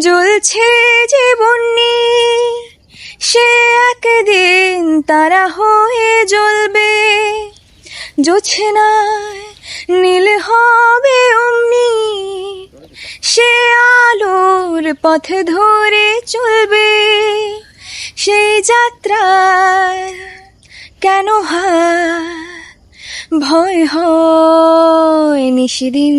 জ্বলছে জীবন নিয়ে। সে একদিন তারা হয়ে জ্বলবে। জোছে না, নীল হবে অমনি। সে আলোর পথে ধরে চলবে। সেই যাত্রায় কেন হয়? ভয় হয় নিশিদিন।